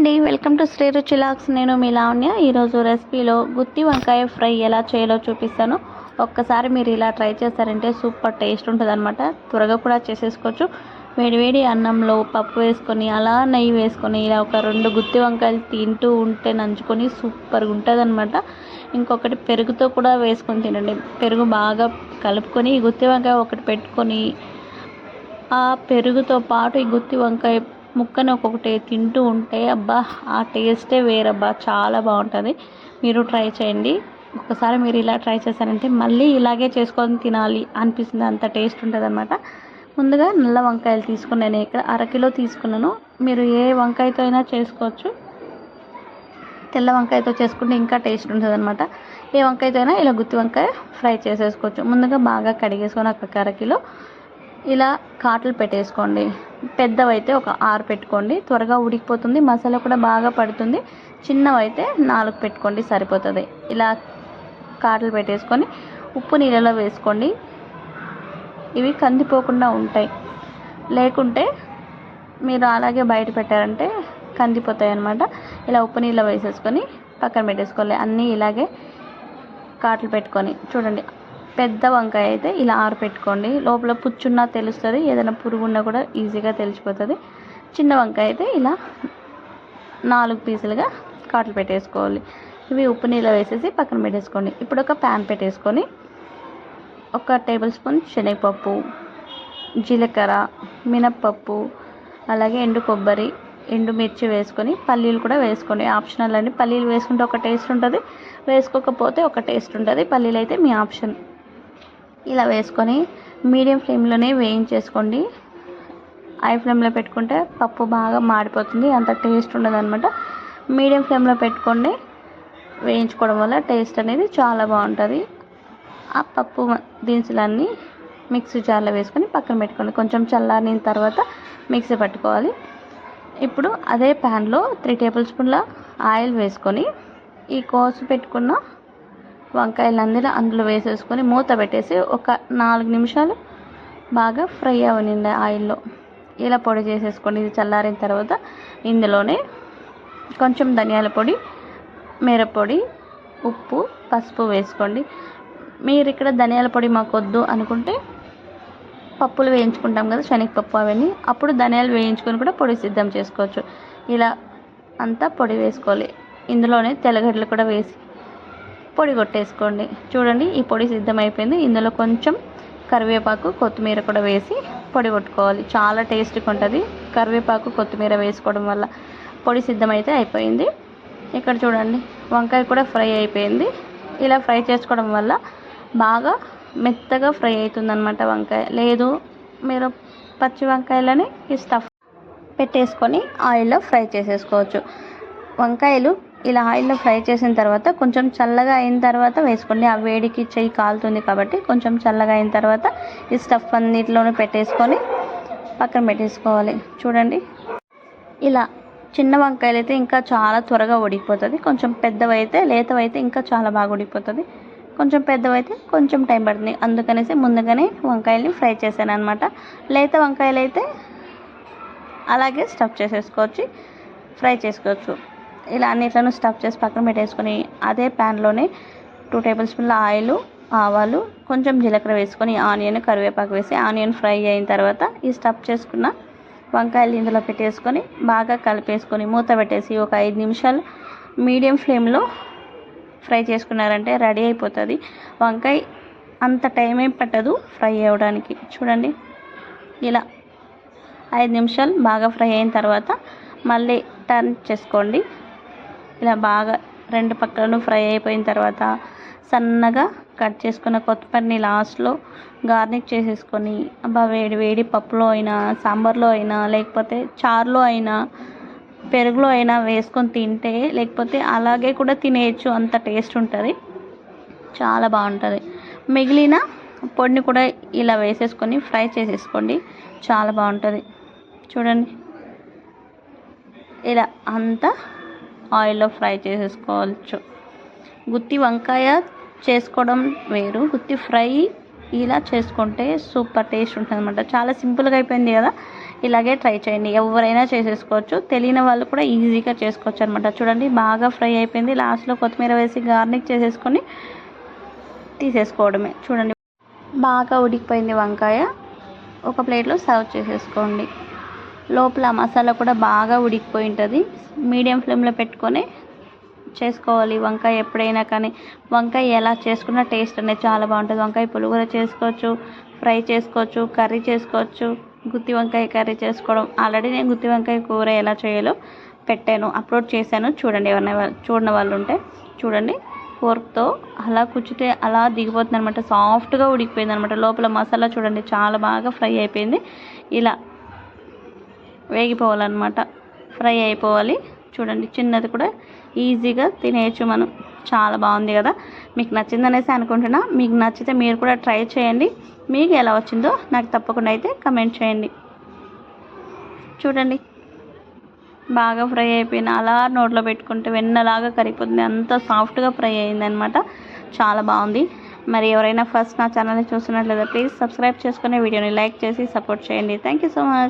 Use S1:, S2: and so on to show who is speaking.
S1: అండి welcome to Shri రుచిలాక్స్ నేను మీ లావణ్య. ఈరోజు రెసిపీలో గుత్తి వంకాయ ఫ్రై ఎలా చేయాలో చూపిస్తాను. ఒక్కసారి మీరు ఇలా ట్రై చేస్తారంటే సూపర్ టేస్ట్ ఉంటుంది అనమాట త్వరగా కూడా చేసేసుకోవచ్చు. వేడివేడి అన్నంలో పప్పు వేసుకొని అలా నెయ్యి వేసుకొని ఇలా ఒక రెండు గుత్తి వంకాయలు తింటూ ఉంటే నంచుకొని సూపర్గా ఉంటుంది అనమాట ఇంకొకటి పెరుగుతో కూడా వేసుకొని తినండి. పెరుగు బాగా కలుపుకొని ఈ గుత్తి వంకాయ ఒకటి పెట్టుకొని ఆ పెరుగుతో పాటు ఈ గుత్తి వంకాయ ముక్కని ఒక్కొక్కటి తింటూ ఉంటే అబ్బా ఆ టేస్టే వేరబ్బా చాలా బాగుంటుంది. మీరు ట్రై చేయండి. ఒకసారి మీరు ఇలా ట్రై చేశారంటే మళ్ళీ ఇలాగే చేసుకొని తినాలి అనిపిస్తుంది. అంత టేస్ట్ ఉంటుంది అనమాట ముందుగా నల్ల వంకాయలు తీసుకున్నాను ఇక్కడ అరకిలో తీసుకున్నాను. మీరు ఏ వంకాయతో అయినా చేసుకోవచ్చు. తెల్ల వంకాయతో చేసుకుంటే ఇంకా టేస్ట్ ఉంటుంది అనమాట ఏ వంకాయతో అయినా ఇలా గుత్తి వంకాయ ఫ్రై చేసేసుకోవచ్చు. ముందుగా బాగా కడిగేసుకొని ఒక అరకిలో ఇలా కాటలు పెట్టేసుకోండి. పెద్దవైతే ఒక ఆరు పెట్టుకోండి. త్వరగా ఉడికిపోతుంది. మసాలా కూడా బాగా పడుతుంది. చిన్నవైతే నాలుగు పెట్టుకోండి. సరిపోతుంది. ఇలా కాటలు పెట్టేసుకొని ఉప్పు నీళ్ళలో వేసుకోండి. ఇవి కందిపోకుండా ఉంటాయి. లేకుంటే మీరు అలాగే బయట పెట్టారంటే కందిపోతాయి అన్నమాట ఇలా ఉప్పు నీళ్ళలో వేసేసుకొని పక్కన పెట్టేసుకోవాలి. అన్నీ ఇలాగే కాటలు పెట్టుకొని చూడండి. పెద్ద వంకాయ అయితే ఇలా ఆరబెట్టుకోండి లోపల పుచ్చున్నా తెలుస్తుంది ఏదైనా పురుగు ఉన్నా కూడా ఈజీగా తెలిసిపోతుంది. చిన్న వంకాయ అయితే ఇలా నాలుగు పీసులుగా కాటలు పెట్టేసుకోవాలి. ఇవి ఉప్పు నీళ్ళ వేసేసి పక్కన పెట్టేసుకోండి. ఇప్పుడు ఒక ప్యాన్ పెట్టేసుకొని ఒక టేబుల్ స్పూన్ శనగపప్పు జీలకర్ర మినప్పప్పు అలాగే ఎండు కొబ్బరి ఎండుమిర్చి వేసుకొని పల్లీలు కూడా వేసుకోండి. ఆప్షనల్ అండి. పల్లీలు వేసుకుంటే ఒక టేస్ట్ ఉంటుంది వేసుకోకపోతే ఒక టేస్ట్ ఉంటుంది. పల్లీలు అయితే మీ ఆప్షన్. ఇలా వేసుకొని మీడియం ఫ్లేమ్లోనే వేయించేసుకోండి. హై ఫ్లేమ్లో పెట్టుకుంటే పప్పు బాగా మాడిపోతుంది అంత టేస్ట్ ఉండదన్నమాట. మీడియం ఫ్లేమ్లో పెట్టుకోండి వేయించుకోవడం వల్ల టేస్ట్ అనేది చాలా బాగుంటుంది. ఆ పప్పు దినుసులన్నీ మిక్సీ జార్లో వేసుకొని పక్కన పెట్టుకోండి. కొంచెం చల్లారిన తర్వాత మిక్సీ పట్టుకోవాలి. ఇప్పుడు అదే ప్యాన్లో త్రీ టేబుల్ స్పూన్ల ఆయిల్ వేసుకొని ఈ కోసి పెట్టుకున్న వంకాయలందరూ అందులో వేసేసుకొని మూత పెట్టేసి ఒక నాలుగు నిమిషాలు బాగా ఫ్రై అవనింది ఆయిల్లో. ఇలా పొడి చేసేసుకోండి. ఇది చల్లారిన తర్వాత ఇందులోనే కొంచెం ధనియాల పొడి మిరపొడి ఉప్పు పసుపు వేసుకోండి. మీరు ఇక్కడ ధనియాల పొడి మాకు వద్దు అనుకుంటే పప్పులు వేయించుకుంటాం కదా శనగపప్పు అవన్నీ. అప్పుడు ధనియాలు వేయించుకొని కూడా పొడి సిద్ధం చేసుకోవచ్చు. ఇలా అంతా పొడి వేసుకోవాలి. ఇందులోనే తెల్లగడ్డలు కూడా వేసి పొడి కొట్టేసుకోండి. చూడండి ఈ పొడి సిద్ధమైపోయింది. ఇందులో కొంచెం కరివేపాకు కొత్తిమీర కూడా వేసి పొడి కొట్టుకోవాలి. చాలా టేస్ట్గా ఉంటుంది. కరివేపాకు కొత్తిమీర వేసుకోవడం వల్ల పొడి సిద్ధమైతే అయిపోయింది. ఇక్కడ చూడండి వంకాయ కూడా ఫ్రై అయిపోయింది. ఇలా ఫ్రై చేసుకోవడం వల్ల బాగా మెత్తగా ఫ్రై అవుతుందన్నమాట వంకాయ. లేదు మీరు పచ్చి వంకాయలని ఈ స్టఫ్ పెట్టేసుకొని ఆయిల్లో ఫ్రై చేసేసుకోవచ్చు. వంకాయలు ఇలా ఆయిల్లో ఫ్రై చేసిన తర్వాత కొంచెం చల్లగా అయిన తర్వాత వేసుకోండి. ఆ వేడికి చెయ్యి కాలుతుంది కాబట్టి కొంచెం చల్లగా అయిన తర్వాత ఈ స్టఫ్ అన్నిటిలోనే పెట్టేసుకొని పక్కన పెట్టేసుకోవాలి. చూడండి. ఇలా చిన్న వంకాయలు అయితే ఇంకా చాలా త్వరగా ఉడికిపోతుంది. కొంచెం పెద్దవైతే లేతవైతే ఇంకా చాలా బాగా ఉడికిపోతుంది. కొంచెం పెద్దవైతే కొంచెం టైం పడుతుంది. అందుకనేసి ముందుగానే వంకాయల్ని ఫ్రై చేశాను అనమాట లేత వంకాయలు అయితే అలాగే స్టఫ్ చేసేసుకోవచ్చు ఫ్రై చేసుకోవచ్చు. ఇలా అన్నిట్లను స్టఫ్ చేసి పక్కన పెట్టేసుకొని అదే ప్యాన్లోనే టూ టేబుల్ స్పూన్ల ఆయిల్ ఆవాలు కొంచెం జీలకర్ర వేసుకొని ఆనియన్ కరివేపాకు వేసి ఆనియన్ ఫ్రై అయిన తర్వాత ఈ స్టఫ్ చేసుకున్న వంకాయలు ఇందులో పెట్టేసుకొని బాగా కలిపేసుకొని మూత పెట్టేసి ఒక ఐదు నిమిషాలు మీడియం ఫ్లేమ్లో ఫ్రై చేసుకున్నారంటే రెడీ అయిపోతుంది. వంకాయ అంత టైం ఏం పట్టదు ఫ్రై అవ్వడానికి. చూడండి. ఇలా ఐదు నిమిషాలు బాగా ఫ్రై అయిన తర్వాత మళ్ళీ టర్న్ చేసుకోండి. ఇలా బాగా రెండు పక్కలను ఫ్రై అయిపోయిన తర్వాత సన్నగా కట్ చేసుకున్న కొత్తిమీరని లాస్ట్లో గార్నిక్ చేసేసుకొని అబ్బా వేడి వేడి పప్పులో అయినా సాంబార్లో అయినా లేకపోతే చారులో అయినా పెరుగులో అయినా వేసుకొని తింటే లేకపోతే అలాగే కూడా తినేయచ్చు అంత టేస్ట్ ఉంటుంది. చాలా బాగుంటుంది. మిగిలిన పొడిని కూడా ఇలా వేసేసుకొని ఫ్రై చేసేసుకోండి. చాలా బాగుంటుంది. చూడండి. ఇలా అంతా ఆయిల్లో ఫ్రై చేసేసుకోవచ్చు. గుత్తి వంకాయ చేసుకోవడం వేరు. గుత్తి ఫ్రై ఇలా చేసుకుంటే సూపర్ టేస్ట్ ఉంటుంది అనమాట చాలా సింపుల్గా అయిపోయింది కదా? ఇలాగే ట్రై చేయండి. ఎవరైనా చేసేసుకోవచ్చు. తెలియని వాళ్ళు కూడా ఈజీగా చేసుకోవచ్చు అనమాట చూడండి బాగా ఫ్రై అయిపోయింది. లాస్ట్లో కొత్తిమీర వేసి గార్నిక్ చేసేసుకొని తీసేసుకోవడమే. చూడండి బాగా ఉడికిపోయింది వంకాయ. ఒక ప్లేట్లో సర్వ్ చేసేసుకోండి. లోపల మసాలా కూడా బాగా ఉడికిపోయి ఉంటుంది మీడియం ఫ్లేమ్లో పెట్టుకొని చేసుకోవాలి. వంకాయ ఎప్పుడైనా కానీ వంకాయ ఎలా చేసుకున్నా టేస్ట్ అనేది చాలా బాగుంటుంది. వంకాయ పులుగుర చేసుకోవచ్చు ఫ్రై చేసుకోవచ్చు కర్రీ చేసుకోవచ్చు గుత్తి వంకాయ కర్రీ చేసుకోవడం. ఆల్రెడీ నేను గుత్తి వంకాయ కూర ఎలా చేయాలో పెట్టాను అప్లోడ్ చేశాను. చూడండి ఎవరైనా చూడని వాళ్ళు ఉంటే చూడండి. ఫోర్క్తో అలా కుచ్చితే అలా దిగిపోతుంది అనమాట సాఫ్ట్గా ఉడికిపోయింది అనమాట లోపల మసాలా చూడండి చాలా బాగా ఫ్రై అయిపోయింది. ఇలా వేగిపోవాలన్నమాట. ఫ్రై అయిపోవాలి. చూడండి చిన్నది కూడా ఈజీగా తినేయచ్చు మనం. చాలా బాగుంది కదా. మీకు నచ్చిందనేసి అనుకుంటున్నా. మీకు నచ్చితే మీరు కూడా ట్రై చేయండి. మీకు ఎలా వచ్చిందో నాకు తప్పకుండా అయితే కమెంట్ చేయండి. చూడండి బాగా ఫ్రై అయిపోయిన అలా నోట్లో పెట్టుకుంటే వెన్నలాగా కరిగిపోతుంది. అంత సాఫ్ట్గా ఫ్రై అయిందనమాట చాలా బాగుంది. మరి ఎవరైనా ఫస్ట్ నా ఛానల్ని చూస్తున్నట్లయితే ప్లీజ్ సబ్స్క్రైబ్ చేసుకునే వీడియోని లైక్ చేసి సపోర్ట్ చేయండి. Thank you so much.